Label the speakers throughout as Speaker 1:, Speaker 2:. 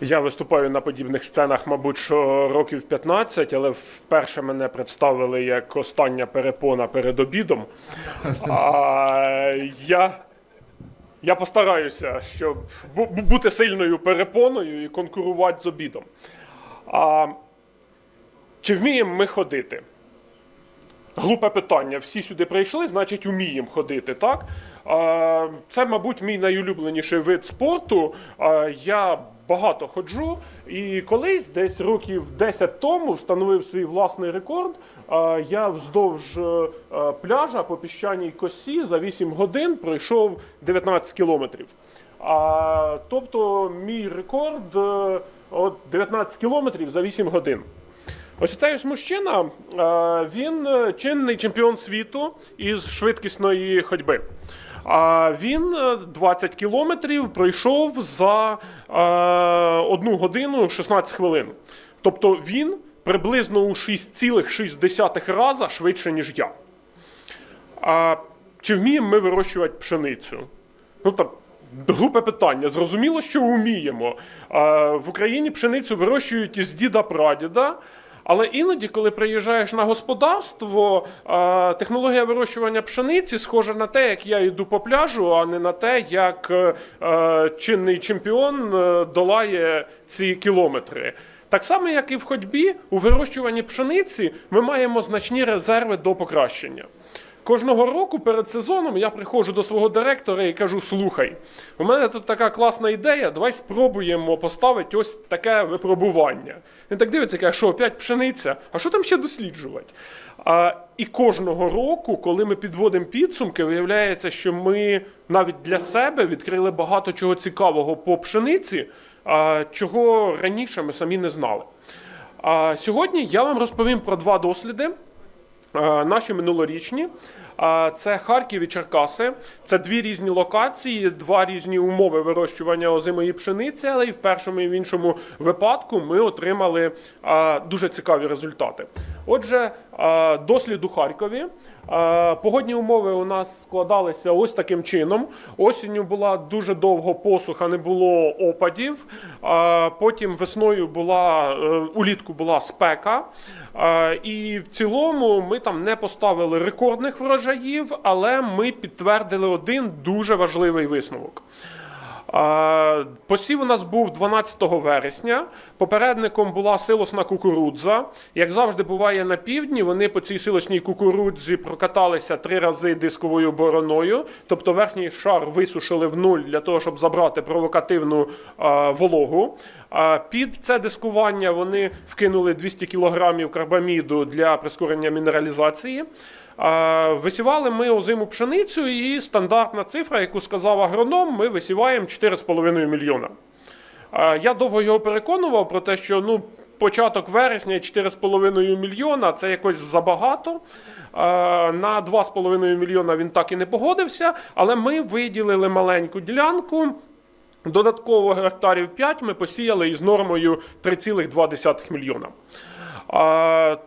Speaker 1: Я виступаю на подібних сценах, мабуть, що років 15, але вперше мене представили як остання перепона перед обідом. А, я, я постараюся, щоб бу- бу- бути сильною перепоною і конкурувати з обідом. А, чи вміємо ми ходити? Глупе питання. Всі сюди прийшли, значить, уміємо ходити, так? А, Це, мабуть, мій найулюбленіший вид спорту. А, Я багато ходжу, і колись, десь років 10 тому, встановив свій власний рекорд. Я вздовж е, е, пляжа по піщаній косі за 8 годин пройшов 19 кілометрів. А, тобто, мій рекорд е, от 19 кілометрів за 8 годин. Ось цей ось мужчина, він чинний чемпіон світу із швидкісної ходьби. А він е, 20 кілометрів пройшов за е, 1 годину 16 хвилин. Тобто він приблизно у 6,6 рази швидше, ніж я. А чи вміємо ми вирощувати пшеницю? Ну там глупе питання. Зрозуміло, що вміємо. А, в Україні пшеницю вирощують із діда прадіда. Але іноді, коли приїжджаєш на господарство, технологія вирощування пшениці схожа на те, як я йду по пляжу, а не на те, як е, е, чинний чемпіон е, долає ці кілометри. Так само, як і в ходьбі, у вирощуванні пшениці ми маємо значні резерви до покращення. Кожного року перед сезоном я приходжу до свого директора і кажу: слухай, у мене тут така класна ідея, давай спробуємо поставити ось таке випробування. Він так дивиться, каже, що опять пшениця, а що там ще досліджувати? А, і кожного року, коли ми підводимо підсумки, виявляється, що ми навіть для себе відкрили багато чого цікавого по пшениці, а, чого раніше ми самі не знали. А сьогодні я вам розповім про два досліди. Наші минулорічні це Харків і Черкаси. Це дві різні локації, два різні умови вирощування озимої пшениці. Але і в першому і в іншому випадку ми отримали дуже цікаві результати. Отже, дослід у Харкові. Погодні умови у нас складалися ось таким чином. Осінню була дуже довго посуха, не було опадів. Потім весною була е, улітку була спека. І в цілому ми там не поставили рекордних врожаїв, але ми підтвердили один дуже важливий висновок. Посів у нас був 12 вересня. Попередником була силосна кукурудза. Як завжди буває на півдні, вони по цій силосній кукурудзі прокаталися три рази дисковою бороною, тобто верхній шар висушили в нуль для того, щоб забрати провокативну вологу. Під це дискування вони вкинули 200 кг карбаміду для прискорення мінералізації. Висівали ми озиму пшеницю, і стандартна цифра, яку сказав агроном, ми висіваємо 4,5 мільйона. Я довго його переконував про те, що ну, початок вересня 4,5 мільйона це якось забагато. На 2,5 мільйона він так і не погодився, але ми виділили маленьку ділянку. Додатково гектарів 5 ми посіяли із нормою 3,2 мільйона.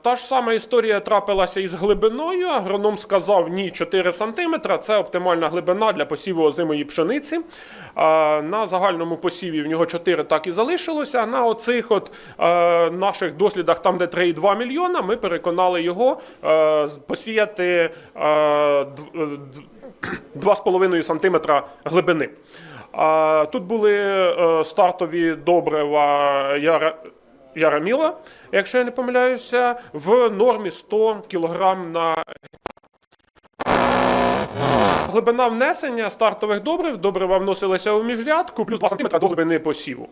Speaker 1: Та ж сама історія трапилася із глибиною. Агроном сказав ні 4 см це оптимальна глибина для посіву озимої пшениці. На загальному посіві в нього 4 так і залишилося. На оцих от наших дослідах, там де 3,2 мільйона, ми переконали його посіяти е, дв- е, 2,5 см глибини. Тут були е, стартові добрива. Яраміла, якщо я не помиляюся, в нормі 100 кг на глибина внесення стартових добрив, добрива вносилися у міжрядку, плюс 2 см до глибини посіву.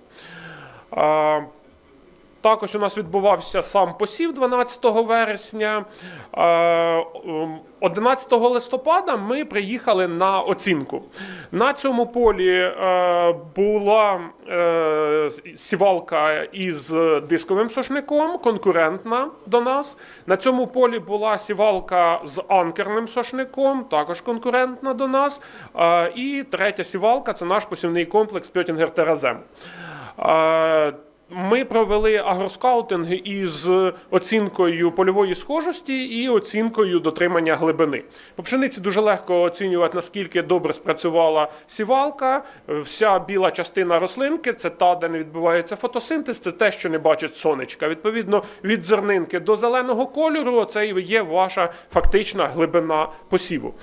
Speaker 1: Також у нас відбувався сам посів 12 вересня. Е, ем, 11 листопада ми приїхали на оцінку. На цьому полі е, була е, сівалка із дисковим сошником, конкурентна до нас. На цьому полі була сівалка з анкерним сошником, також конкурентна до нас. І третя сівалка це наш посівний комплекс Пьотінгер Теразем. Ми провели агроскаутинг із оцінкою польової схожості і оцінкою дотримання глибини. По пшениці дуже легко оцінювати, наскільки добре спрацювала сівалка. Вся біла частина рослинки це та, де не відбувається фотосинтез, це те, що не бачить сонечка. Відповідно, від зернинки до зеленого кольору це є ваша фактична глибина посіву.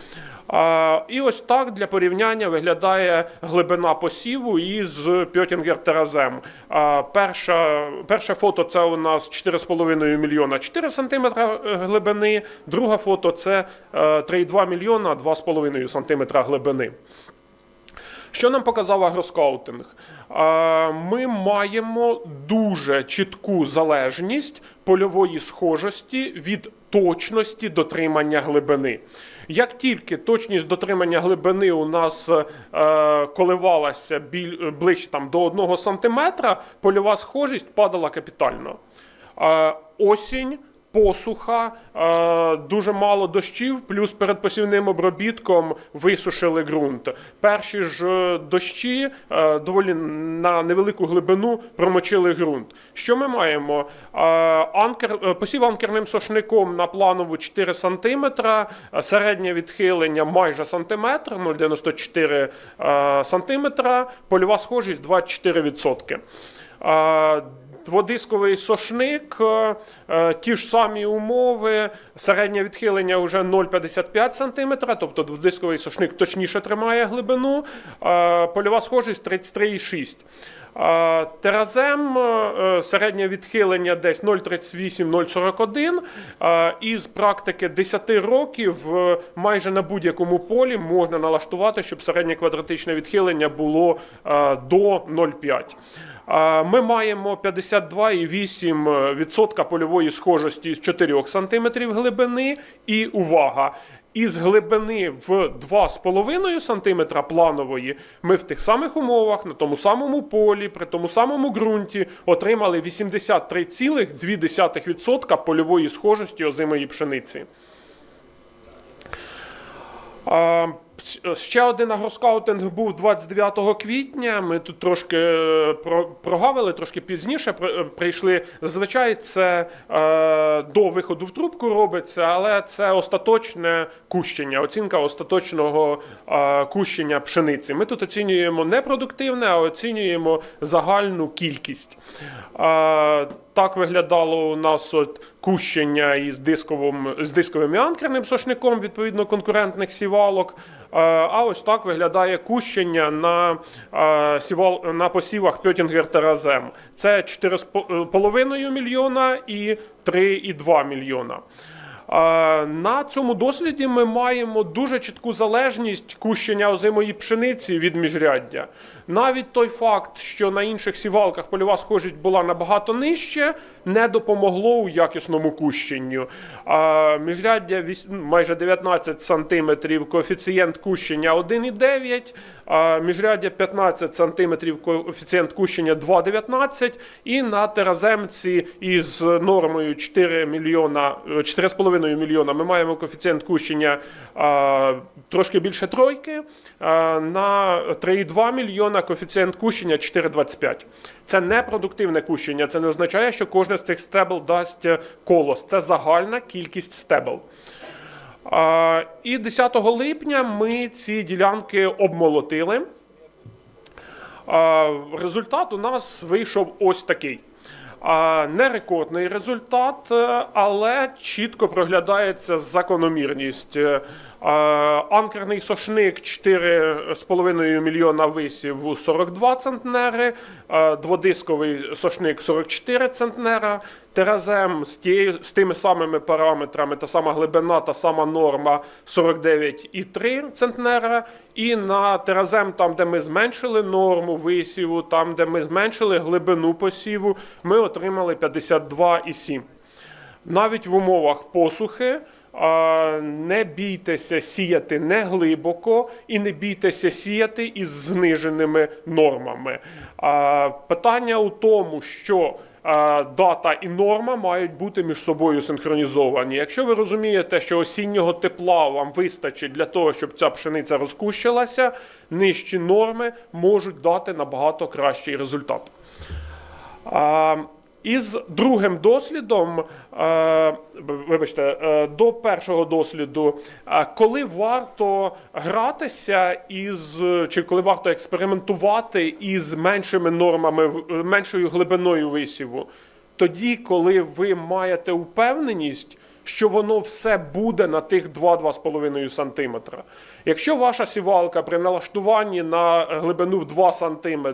Speaker 1: І ось так для порівняння виглядає глибина посіву із Пьотінгер Теразем. А, перша, перше фото це у нас 4,5 мільйона 4 сантиметра е, глибини, друге фото це е, 3,2 мільйона 2,5 сантиметра глибини. Що нам показав агроскаутинг? Ми маємо дуже чітку залежність польової схожості від точності дотримання глибини. Як тільки точність дотримання глибини у нас е, коливалася біль, ближче там, до 1 см, польова схожість падала капітально. Е, осінь посуха, е, дуже мало дощів, плюс перед посівним обробітком висушили ґрунт. Перші ж е, дощі е, доволі на невелику глибину промочили ґрунт. Що ми маємо? Анкер, посів анкерним сошником на планову 4 см, середнє відхилення майже сантиметр, 0,94 е, сантиметра, польова схожість 24%. Дводисковий сошник, е, е, ті ж самі умови, середнє відхилення вже 0,55 см, тобто дводисковий сошник точніше тримає глибину, е, польова схожість 33,6. Е, Теразем середнє відхилення десь 0,38-0,41. Е, Із практики 10 років майже на будь-якому полі можна налаштувати, щоб середнє квадратичне відхилення було до 0,5. Ми маємо 52,8% польової схожості з 4 см глибини. І увага! Із глибини в 2,5 см планової ми в тих самих умовах, на тому самому полі, при тому самому ґрунті отримали 83,2% польової схожості озимої пшениці. Ще один агроскаутинг був 29 квітня. Ми тут трошки е, прогавили, трошки пізніше е, прийшли. Зазвичай це е, до виходу в трубку робиться, але це остаточне кущення, оцінка остаточного кущення пшениці. Ми тут оцінюємо не продуктивне, а оцінюємо загальну кількість. Так виглядало у нас от кущення із дисковим, з дисковим і анкерним сошником, відповідно конкурентних сівалок. Е, А ось так виглядає кущення на, е, сівал, на посівах Пьотінгер Теразем. Це 4,5 мільйона і 3,2 мільйона. Е, На цьому досліді ми маємо дуже чітку залежність кущення озимої пшениці від міжряддя. Навіть той факт, що на інших сівалках польова схожість була набагато нижче, не допомогло у якісному кущенню. А Міжряддя майже 19 см, коефіцієнт кущення 1,9, а міжряддя 15 см, коефіцієнт кущення 2,19 і на тераземці із нормою 4 мільйона, е, 4,5 мільйона ми маємо коефіцієнт кущення а, трошки більше тройки, а, на 3,2 мільйона коефіцієнт кущення 4,25. Це не продуктивне кущення, це не означає, що кожне з цих стебл дасть е, колос. Це загальна кількість стебл. А, І 10 липня ми ці ділянки обмолотили. Результат у нас вийшов ось такий. Не рекордний результат, е, але чітко проглядається закономірність. Анкерний сошник 4,5 мільйона висів у 42 центнери, дводисковий сошник 44 центнера, теразем з, з тими самими параметрами, та сама глибина, та сама норма 49,3 центнера. І на теразем, там, де ми зменшили норму висіву, там, де ми зменшили глибину посіву, ми отримали 52,7. Навіть в умовах посухи не бійтеся сіяти не глибоко і не бійтеся сіяти із зниженими нормами. Питання у тому, що дата і норма мають бути між собою синхронізовані. Якщо ви розумієте, що осіннього тепла вам вистачить для того, щоб ця пшениця розкущилася, нижчі норми можуть дати набагато кращий результат. Із другим дослідом, е, вибачте, е, до першого досліду, коли варто гратися із чи коли варто експериментувати із меншими нормами, меншою глибиною висіву, тоді, коли ви маєте впевненість, що воно все буде на тих 2-2,5 см. Якщо ваша сівалка при налаштуванні на глибину 2 см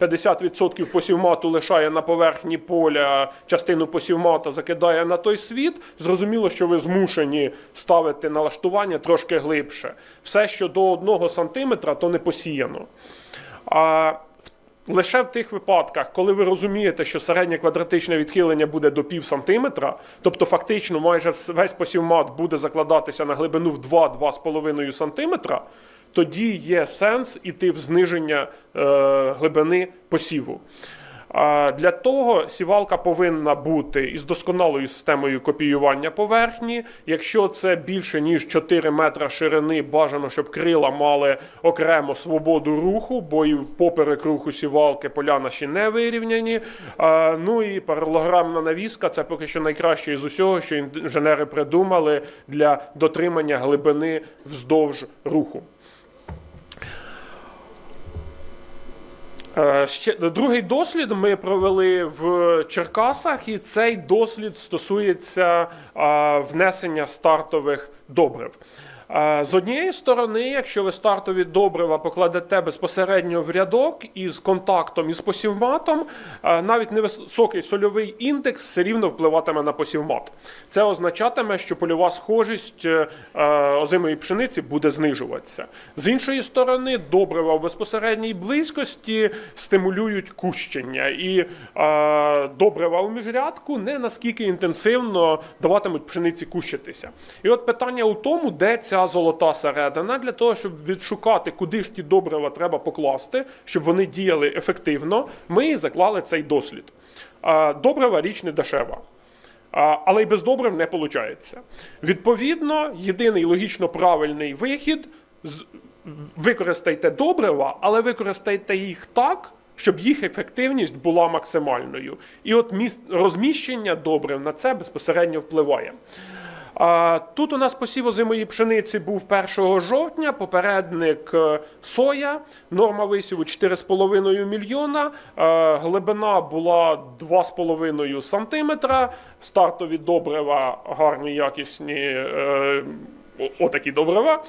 Speaker 1: 50% посівмату лишає на поверхні поля, частину посівмата закидає на той світ, зрозуміло, що ви змушені ставити налаштування трошки глибше. Все, що до 1 см, то не посіяно. А Лише в тих випадках, коли ви розумієте, що середнє квадратичне відхилення буде до пів сантиметра, тобто фактично майже весь посівмат буде закладатися на глибину в 2-2,5 сантиметра, тоді є сенс іти в зниження е, глибини посіву. Для того сівалка повинна бути із досконалою системою копіювання поверхні. Якщо це більше ніж 4 метра ширини, бажано, щоб крила мали окремо свободу руху, бо і впоперек руху сівалки поля наші не вирівняні. Ну і паралограмна навіска це поки що найкраще із усього, що інженери придумали для дотримання глибини вздовж руху. Ще другий дослід ми провели в Черкасах, і цей дослід стосується е, внесення стартових добрив. З однієї сторони, якщо ви стартові добрива покладете безпосередньо в рядок із контактом із посівматом, навіть невисокий сольовий індекс все рівно впливатиме на посівмат. Це означатиме, що польова схожість е, е, озимої пшениці буде знижуватися. З іншої сторони, добрива в безпосередній близькості стимулюють кущення, і е, добрива у міжрядку не наскільки інтенсивно даватимуть пшениці кущитися. І от питання у тому, де ця золота середина для того, щоб відшукати, куди ж ті добрива треба покласти, щоб вони діяли ефективно. Ми заклали цей дослід. Добрива річ не дешева. Але й без добрив не виходить. Відповідно, єдиний логічно правильний вихід використайте добрива, але використайте їх так, щоб їх ефективність була максимальною. І от розміщення добрив на це безпосередньо впливає. Тут у нас посів озимої пшениці був 1 жовтня, попередник е, соя, норма висіву 4,5 мільйона, е, глибина була 2,5 сантиметра, стартові добрива гарні, якісні, е, отакі добрива.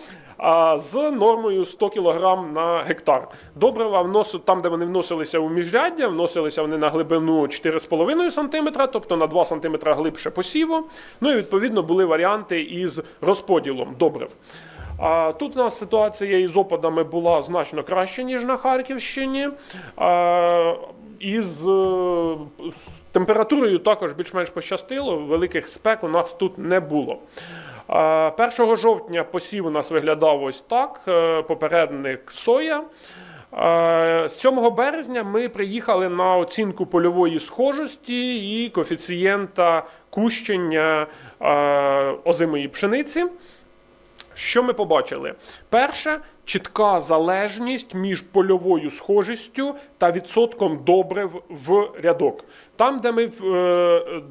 Speaker 1: З нормою 100 кг на гектар. Добрива вносять там, де вони вносилися у міжряддя, вносилися вони на глибину 4,5 см, тобто на 2 см глибше посіву. Ну і відповідно були варіанти із розподілом добрив. А тут у нас ситуація із опадами була значно краще, ніж на Харківщині. Із е, температурою також більш-менш пощастило, великих спек у нас тут не було. Е, 1 жовтня посів у нас виглядав ось так: е, попередник соя. Е, 7 березня ми приїхали на оцінку польової схожості і коефіцієнта кущення озимої пшениці. Що ми побачили? Перше, чітка залежність між польовою схожістю та відсотком добрив в рядок. Там, де ми е,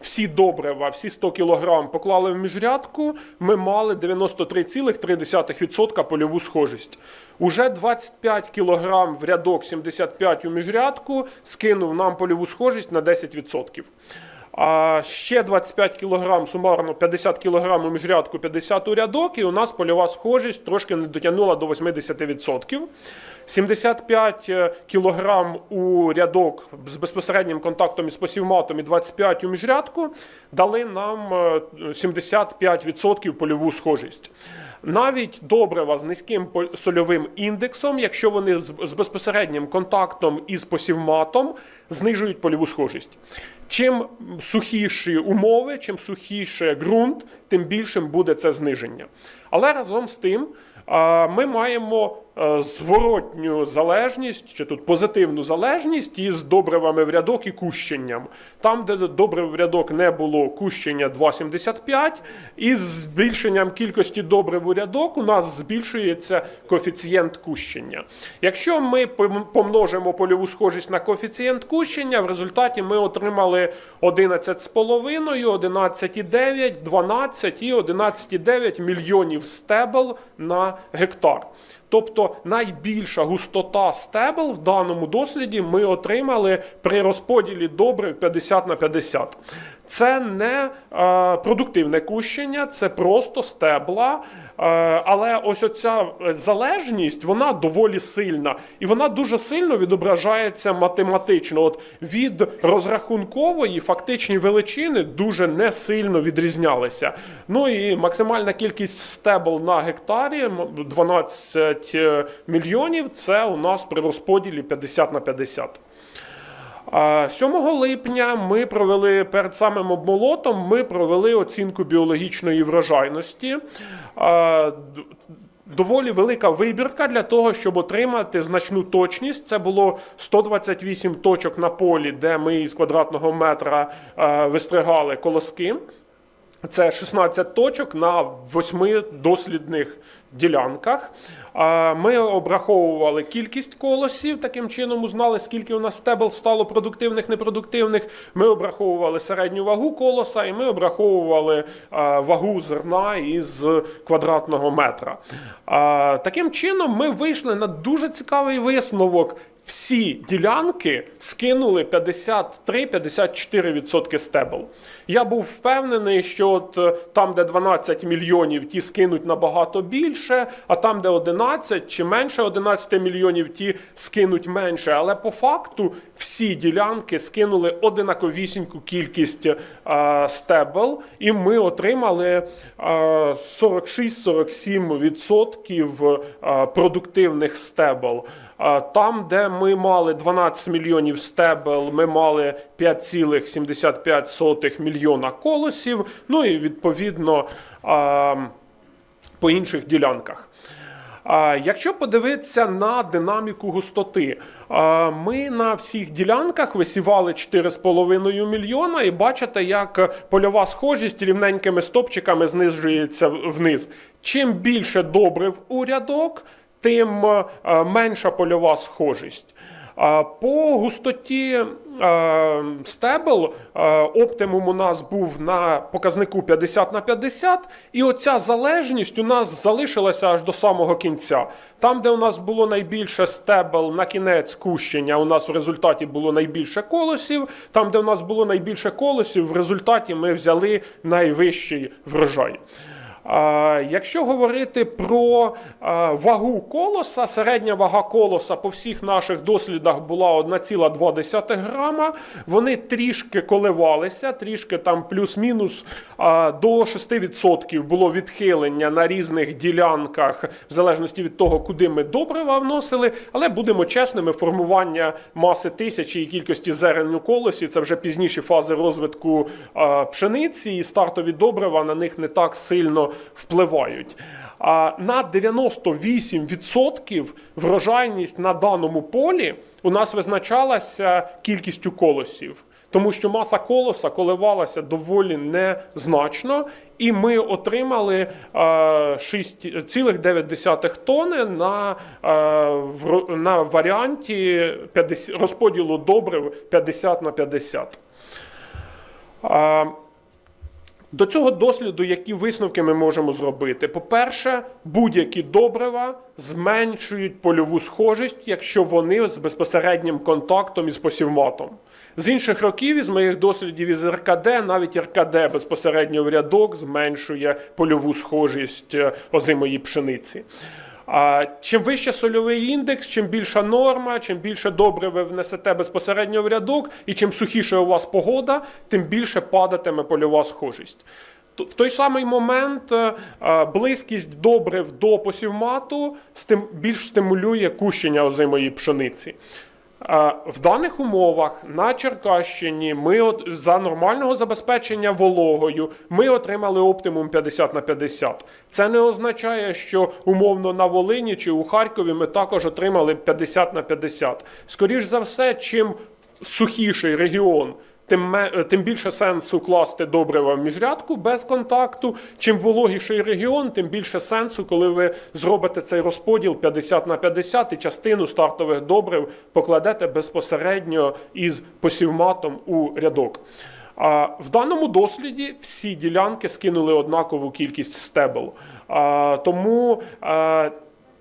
Speaker 1: всі добрива, всі 100 кг поклали в міжрядку, ми мали 93,3% польову схожість. Уже 25 кг в рядок, 75 у міжрядку скинув нам польову схожість на 10%. А ще 25 кг, сумарно 50 кг у міжрядку, 50 у рядок, і у нас польова схожість трошки не дотягнула до 80%. 75 кг у рядок з безпосереднім контактом із посівматом і 25 у міжрядку дали нам е, 75% польову схожість. Навіть добрива з низьким сольовим індексом, якщо вони з безпосереднім контактом із посівматом, знижують польову схожість. Чим сухіші умови, чим сухіше ґрунт, тим більшим буде це зниження. Але разом з тим ми маємо зворотню залежність, чи тут позитивну залежність із добривами в рядок і кущенням. Там, де добрив в рядок не було кущення 2,75, із збільшенням кількості добрив у рядок у нас збільшується коефіцієнт кущення. Якщо ми помножимо польову схожість на коефіцієнт кущення, в результаті ми отримали 11,5, 11,9, 12 і 11,9 мільйонів стебел на гектар. Тобто найбільша густота стебел в даному досліді ми отримали при розподілі добрив 50 на 50. Це не е, продуктивне кущення, це просто стебла. Е, але ось оця залежність вона доволі сильна, і вона дуже сильно відображається математично. От від розрахункової фактичні величини дуже не сильно відрізнялися. Ну і максимальна кількість стебл на гектарі м, 12 е, мільйонів. Це у нас при розподілі 50 на 50. А 7 липня ми провели перед самим обмолотом. Ми провели оцінку біологічної врожайності. Доволі велика вибірка для того, щоб отримати значну точність. Це було 128 точок на полі, де ми із квадратного метра вистригали колоски. Це 16 точок на 8 дослідних ділянках. Ми обраховували кількість колосів, таким чином узнали, скільки у нас стебел стало продуктивних, непродуктивних. Ми обраховували середню вагу колоса і ми обраховували вагу зерна із квадратного метра. Таким чином, ми вийшли на дуже цікавий висновок. Всі ділянки скинули 53-54% стебел. Я був впевнений, що от е, там, де 12 мільйонів, ті скинуть набагато більше, а там, де 11 чи менше 11 мільйонів, ті скинуть менше. Але по факту всі ділянки скинули одинаковісіньку кількість е, стебел, і ми отримали е, 46-47% е, продуктивних стебел. Там, де ми мали 12 мільйонів стебел, ми мали 5,75 мільйона колосів. Ну і відповідно по інших ділянках. Якщо подивитися на динаміку густоти, ми на всіх ділянках висівали 4,5 мільйона, і бачите, як польова схожість рівненькими стопчиками знижується вниз. Чим більше добрив у рядок, тим е, менша польова схожість. По густоті е, стебел е, оптимум у нас був на показнику 50 на 50, і оця залежність у нас залишилася аж до самого кінця. Там, де у нас було найбільше стебел на кінець кущення, у нас в результаті було найбільше колосів. Там, де у нас було найбільше колосів, в результаті ми взяли найвищий врожай. Якщо говорити про вагу колоса, середня вага колоса по всіх наших дослідах була 1,2 грама. Вони трішки коливалися, трішки там плюс-мінус до 6% було відхилення на різних ділянках, в залежності від того, куди ми добрива вносили. Але будемо чесними, формування маси тисячі і кількості зерен у колосі це вже пізніші фази розвитку пшениці, і стартові добрива на них не так сильно впливають. На 98% врожайність на даному полі у нас визначалася кількістю колосів. Тому що маса колоса коливалася доволі незначно, і ми отримали е, 6,9 тони на, е, на варіанті 50, розподілу добрив 50 на 50. До цього досліду, які висновки ми можемо зробити? По-перше, будь-які добрива зменшують польову схожість, якщо вони з безпосереднім контактом із посівматом. З інших років, із моїх дослідів із РКД, навіть РКД безпосередньо в рядок зменшує польову схожість е, озимої пшениці. Чим вище сольовий індекс, чим більша норма, чим більше добре ви внесете безпосередньо в рядок, і чим сухіша у вас погода, тим більше падатиме польова схожість. В той самий момент е, близькість добрив до посівмату більш стимулює кущення озимої пшениці. В даних умовах на Черкащині ми за нормального забезпечення вологою ми отримали оптимум 50 на 50. Це не означає, що умовно на Волині чи у Харкові ми також отримали 50 на 50. Скоріш за все, чим сухіший регіон. Тим, е, тим більше сенсу класти добрива в міжрядку без контакту. Чим вологіший регіон, тим більше сенсу, коли ви зробите цей розподіл 50 на 50 і частину стартових добрив покладете безпосередньо із посівматом у рядок. А в даному досліді всі ділянки скинули однакову кількість стебел. Тому а,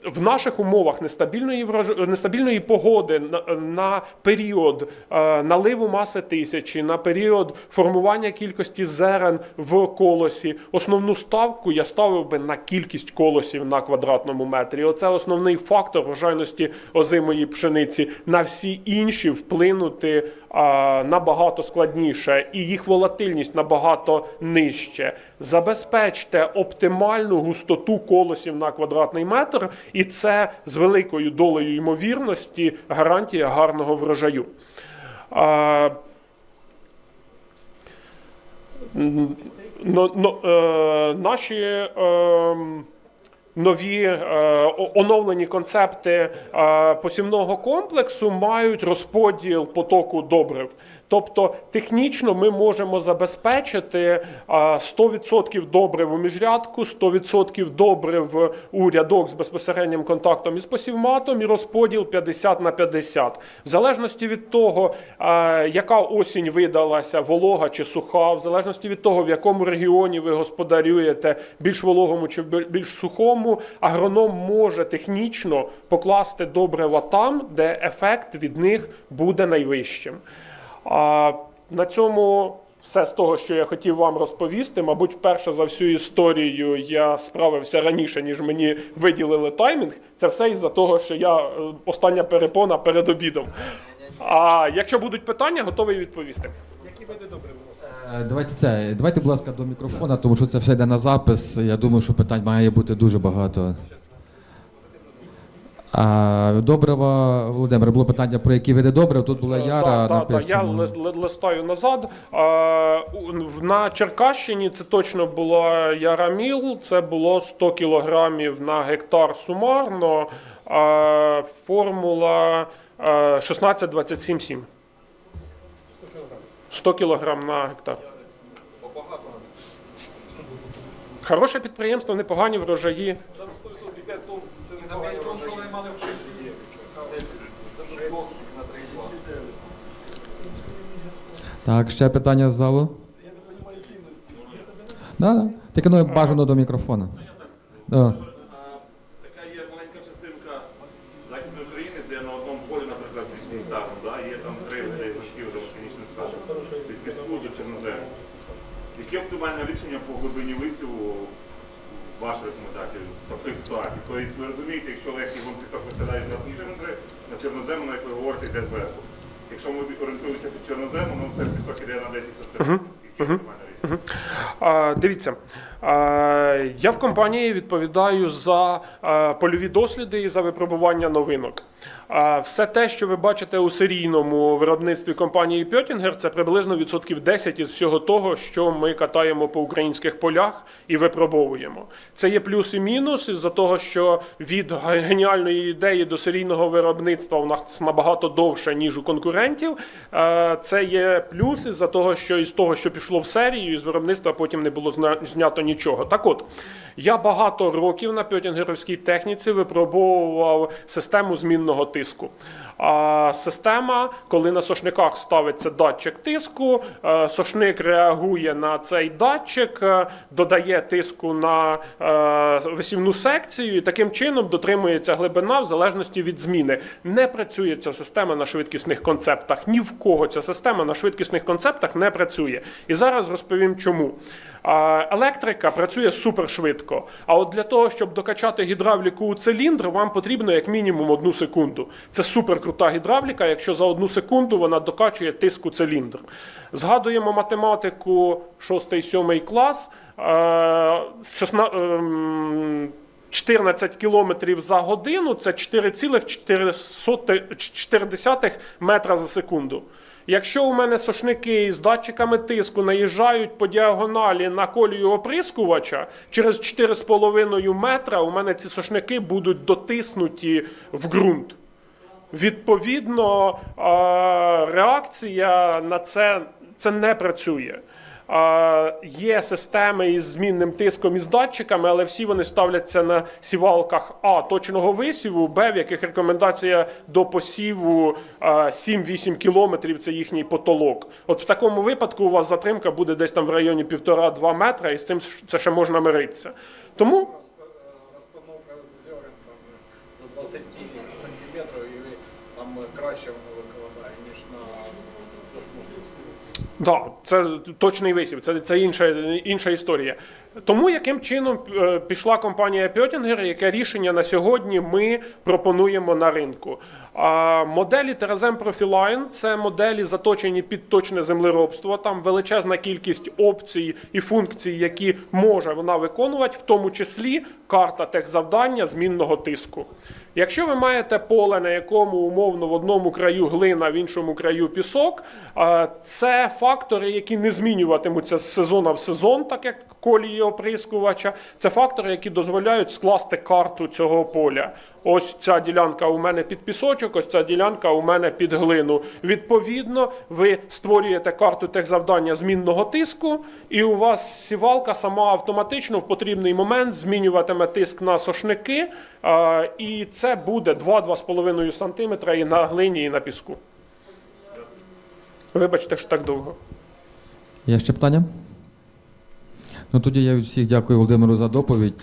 Speaker 1: в наших умовах нестабільної нестабільної погоди на, на період е, наливу маси тисячі, на період формування кількості зерен в колосі, основну ставку я ставив би на кількість колосів на квадратному метрі. Оце основний фактор врожайності озимої пшениці. На всі інші вплинути а, набагато складніше, і їх волатильність набагато нижче. Забезпечте оптимальну густоту колосів на квадратний метр, і це з великою долею ймовірності гарантія гарного врожаю. А, но, но, е, наші е, нові е, оновлені концепти е, посівного комплексу мають розподіл потоку добрив. Тобто технічно ми можемо забезпечити е, 100% добрив у міжрядку, 100% добрив у рядок з безпосереднім контактом із посівматом і розподіл 50 на 50. В залежності від того, яка осінь видалася, волога чи суха, в залежності від того, в якому регіоні ви господарюєте, більш вологому чи бі- більш сухому, агроном може технічно покласти добрива там, де ефект від них буде найвищим. А на цьому все з того, що я хотів вам розповісти. Мабуть, вперше за всю історію я справився раніше, ніж мені виділили таймінг. Це все із-за того, що я е, остання перепона перед обідом. А якщо будуть питання, готовий відповісти.
Speaker 2: Е, Давайте це. Давайте, будь ласка, до мікрофона, тому що це все йде на запис. Я думаю, що питань має бути дуже багато. А, добрива, Володимир, було питання про які види добрив. Тут була Яра
Speaker 1: Так, так, так. Я
Speaker 2: написано.
Speaker 1: ли- ли- листаю назад. А, На Черкащині це точно була Яраміл, це було 100 кілограмів на гектар сумарно. А, Формула а, 16-27-7. 100 кілограм на гектар. Хороше підприємство, непогані врожаї.
Speaker 2: Так, ще питання з залу. Я не Да, да. Тільки ну бажано до мікрофона. Да.
Speaker 3: Така є маленька частинка де на одному полі, наприклад, зі да, є там гуртів до механічних скажу, від піску до чорнозему. Яке оптимальне рішення по глибині висіву ваша рекомендація в такій ситуації? Тобто ви розумієте, якщо легкий вам пісок виставляють на сніженки, на чорнозему, як ви говорите, йде зверху. Якщо ми орієнтуємося під чорнозему, ну все пісок іде на 10 сантиметрів. Яке оптимальне рішення?
Speaker 1: А, Дивіться, я в компанії відповідаю за польові досліди і за випробування новинок. А, Все те, що ви бачите у серійному виробництві компанії Пьотінгер, це приблизно відсотків 10 із всього того, що ми катаємо по українських полях і випробовуємо. Це є плюс і мінус із-за того, що від геніальної ідеї до серійного виробництва у нас набагато довше, ніж у конкурентів. Це є плюс із-за того, що із того, що пішло в серію, із виробництва потім не було знято нічого. Так от, я багато років на пьотінгеровській техніці випробовував систему змінного тиску. Система, коли на сошниках ставиться датчик тиску, е, сошник реагує на цей датчик, е, додає тиску на е, висівну секцію і таким чином дотримується глибина в залежності від зміни. Не працює ця система на швидкісних концептах. Ні в кого ця система на швидкісних концептах не працює. І зараз розповім чому. Електрика працює супершвидко. А от для того, щоб докачати гідравліку у циліндр, вам потрібно як мінімум одну секунду. Це суперкрута гідравліка, якщо за одну секунду вона докачує тиск у циліндр. Згадуємо математику 6-7 клас. Е, шостна- ем, 14 км за годину це 4,4 метра за секунду. Якщо у мене сошники з датчиками тиску наїжджають по діагоналі на колію оприскувача, через 4,5 метра у мене ці сошники будуть дотиснуті в ґрунт. Відповідно, реакція на це, це не працює. Є системи із змінним тиском і з датчиками, але всі вони ставляться на сівалках А точного висіву, Б, в яких рекомендація до посіву е, 7-8 кілометрів це їхній потолок. От в такому випадку у вас затримка буде десь там в районі 1,5-2 метра, і з цим це ще можна миритися. Тому
Speaker 4: Розстановка зерен там до 20 сантиметрів і там краще воно викладає, ніж на дошку.
Speaker 1: Да, це точний висів, це, це інша, інша історія. Тому яким чином е, пішла компанія Пьотінгер, яке рішення на сьогодні ми пропонуємо на ринку? А, моделі Terrazem Profiline – це моделі заточені під точне землеробство. Там величезна кількість опцій і функцій, які може вона виконувати, в тому числі карта техзавдання змінного тиску. Якщо ви маєте поле, на якому умовно в одному краю глина, в іншому краю пісок, це фактори, які не змінюватимуться з сезону в сезон, так як колії оприскувача. Це фактори, які дозволяють скласти карту цього поля. Ось ця ділянка у мене під пісочок, ось ця ділянка у мене під глину. Відповідно, ви створюєте карту техзавдання змінного тиску, і у вас сівалка сама автоматично в потрібний момент змінюватиме тиск на сошники, і це буде 2-2,5 см і на глині, і на піску. Вибачте, що так довго.
Speaker 2: Є ще питання? Ну тоді я від всіх дякую Володимиру за доповідь.